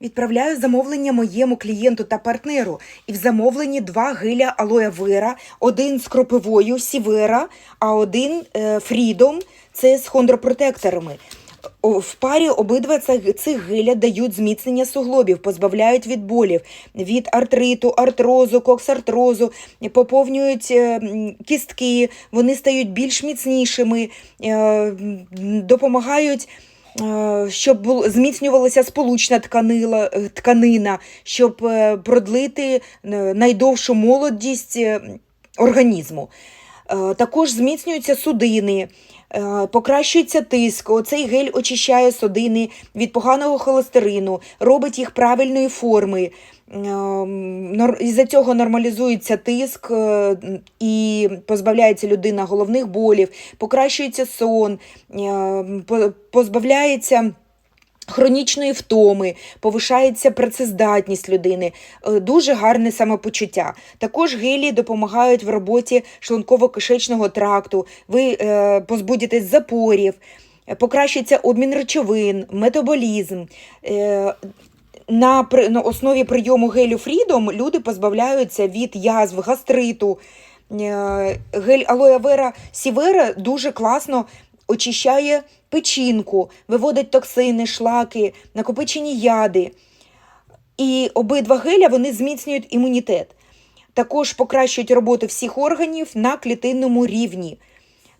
Відправляю замовлення моєму клієнту та партнеру. І в замовленні два гиля алоє вера, один з кропивою сівера, а один е, фрідом це з хондропротекторами. В парі обидва цих цих гиля дають зміцнення суглобів, позбавляють від болів, від артриту, артрозу, коксартрозу, поповнюють е, кістки, вони стають більш міцнішими, е, допомагають. Е, Щоб зміцнювалася сполучна тканила, е, тканина, щоб е, продлити найдовшу молодість організму. Е, Також зміцнюються судини, е, покращується тиск. Оцей гель очищає судини від поганого холестерину, робить їх правильної форми. Ем, Із-за цього нормалізується тиск е, і позбавляється людина головних болів, покращується сон, е, позбавляється. Хронічної втоми, повишається працездатність людини, е, дуже гарне самопочуття. Також гелі допомагають в роботі шлунково-кишечного тракту, ви е, позбудетесь запорів, е, покращиться обмін речовин, метаболізм. На, основі прийому гелю Freedom люди позбавляються від язв, гастриту. Гель алоє вера сівера дуже класно очищає печінку, виводить токсини, шлаки, накопичені яди. І обидва геля вони зміцнюють імунітет. Також покращують роботу всіх органів на клітинному рівні.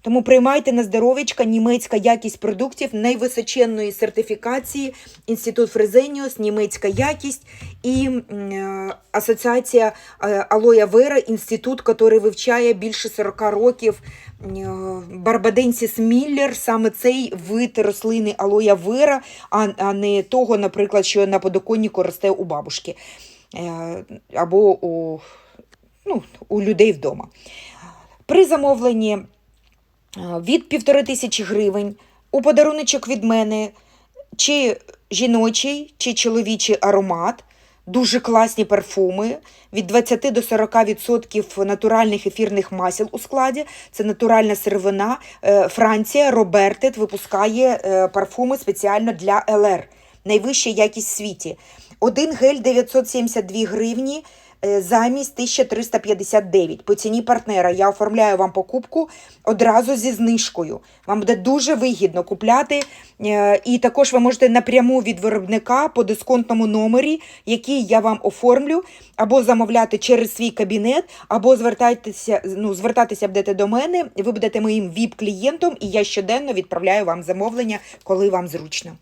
Тому приймайте на здоров'ячка німецька якість продуктів найвисоченної сертифікації, Інститут Фрезеніус, німецька якість і е, Асоціація е, Алоя Вера, інститут, який вивчає більше 40 років е, Барбаденсіс Міллер, саме цей вид рослини Алоя Вера, а, а не того, наприклад, що на подоконнику росте у бабушки е, або у, ну, у людей вдома. При замовленні від півтори тисячі гривень у подаруночок від мене чи жіночий, чи чоловічий аромат, дуже класні парфуми, від 20 до 40% натуральних ефірних масел у складі. Це натуральна сировина. Е, Франція Робертет випускає е, парфуми спеціально для ЛР. Найвища якість в світі. Один гель 972 гривні е, замість 1359 по ціні партнера. Я оформляю вам покупку одразу зі знижкою. Вам буде дуже вигідно купляти. е, І також ви можете напряму від виробника по дисконтному номері, який я вам оформлю, або замовляти через свій кабінет, або звертайтеся, ну, звертатися будете до мене. Ви будете моїм ВІП-клієнтом, і я щоденно відправляю вам замовлення, коли вам зручно.